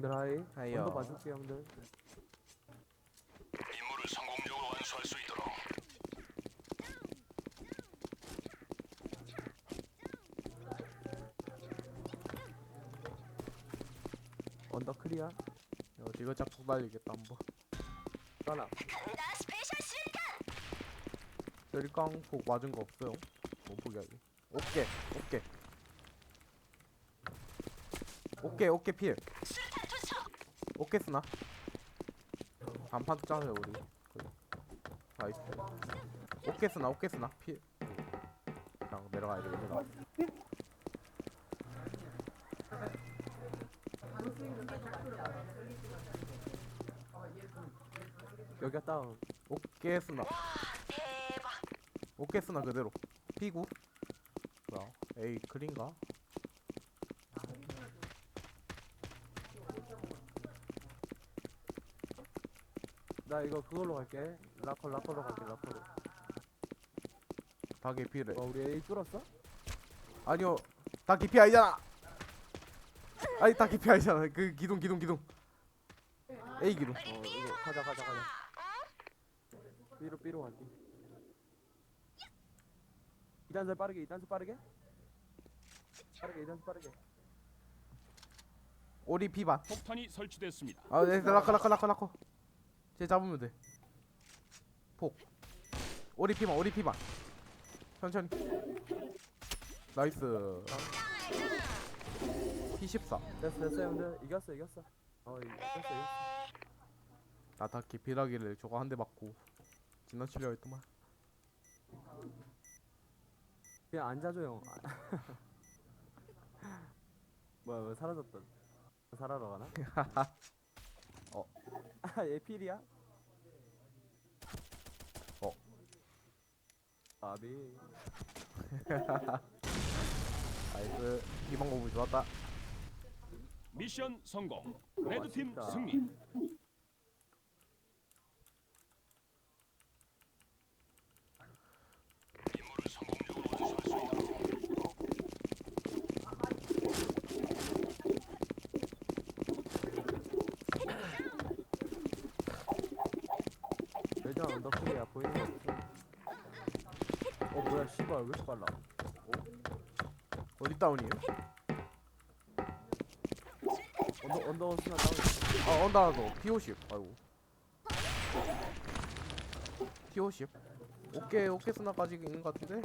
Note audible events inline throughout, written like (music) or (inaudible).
형들 하이. 하이요. 언더 봐줄게 형들. 임무를 성공적으로 완수할 수 있도록 언더 클리어. 이거 이거 짝퉁 날리겠다 한번. 떠나. 셀깡 폭 맞은 거 없어요. 못 포기하기. 오케이 오케이. 오케이 오케이 필. 오 케이 쓰나? 반판 짜세요 우리. 그래. 나이스. 오케이 쓰나 필. 그냥 내려가야 돼 내려가. 오케이 쓰나. 오케이 쓰나 그대로. 피구. 뭐야? 에이 클린가? 나 이거 그걸로 갈게. 라커 라커로 갈게 라커로. 다 개피래. 어 우리 A 뚫었어? 아니요 다 기피 아니잖아 아니 다 기피 아니잖아 그 기둥 기둥 기둥 A 기둥 어 이거 가자 가자 가자. B로 B로 갈게. 이단설 빠르게 이단설 빠르게. 빠르게 이단설 빠르게. 오리 피반 폭탄이 설치됐습니다. 아 네, 라커 라커 라커 라커 쟤 잡으면 돼 폭 오리 피반 오리 피반 천천히 나이스 P14 됐어 됐어 형들 이겼어 이겼어. 어 이겼어 이겼어. 나다 기피라기를 저거 한 대 맞고 지나치려 했더만 그냥 앉아줘 형. (laughs) 뭐야 왜 사라졌던? 살아러 가나? (laughs) (laughs) 어. 아얘 필이야? 어. 아비. (laughs) 나이스 이 방법이 좋았다 미션 성공. 레드팀. 승리. 임무를 성공적으로 완수할 수 있도록 매장 언더 클리야 보이는 거 없어. 어 뭐야 씨발 왜 이렇게 빨라? 어디 다운이에요? 언더 언더 스나 다운. 아 언더 하나 더. P50. 아이고. P50? 오케이 오케이 스나까지 있는 것 같은데?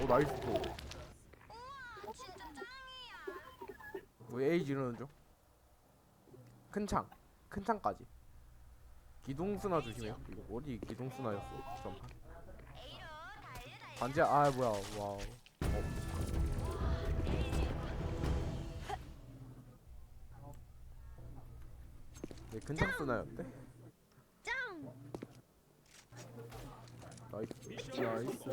오 나이스 뭐 A 지르는 중 큰 창, 큰 창까지 기둥 스나 조심해요. 이거 어디 기둥 스나였어 전판. 반지 아 뭐야 와우. 네, 근창 스나였대? 나이스 나이스.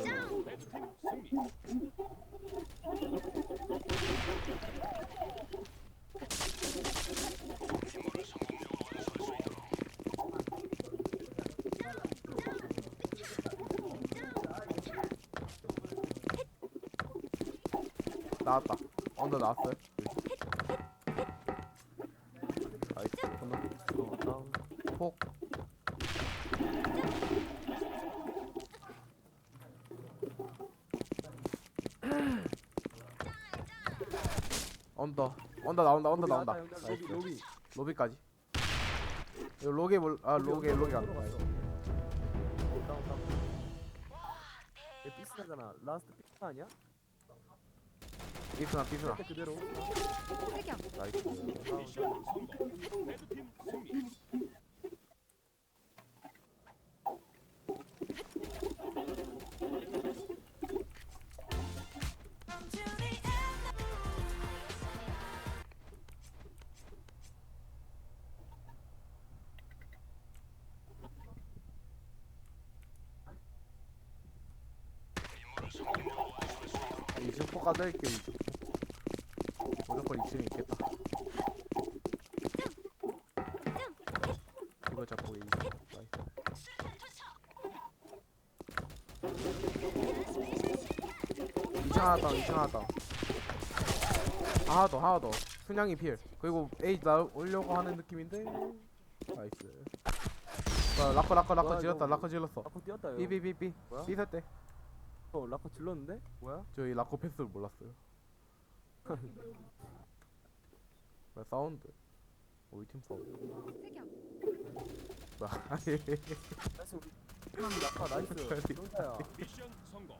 임무를적으로 완수할 수 있도록 나왔다 언더 나왔어요 나이스 언더 어 다운. 폭 언더 언더 나온다 언더 나온다 로비 로비. 로비까지 이거 로게 몰 아 로게 로게 간다 갔어. 다운 다운. 얘 비스나잖아. 라스트 비스 아니야? 그때 그대로. 나이스 2층 폭 가드릴게 2층 폭 무조건 2층에 있겠다. 이거 잡고 2층 나이스 2층 하나 더 2층 하나 더 하나 더 하나 더. 순양이 필. 그리고 A 나오려고 하는 느낌인데. 나이스. 자, 라커 라커 라커 질렀다. 라커 질렀어. 라커 뛰었다 삐삐삐삐? 삐설 때 어 라커 질렀는데? 뭐야? 저희 라커 패스를 몰랐어요. (laughs) 뭐야 사운드. 어, 우리 팀 사운드. 뭐야 아니. 나이스 우리. 라커 나이스. (laughs) 쫀다야. 미션 성공.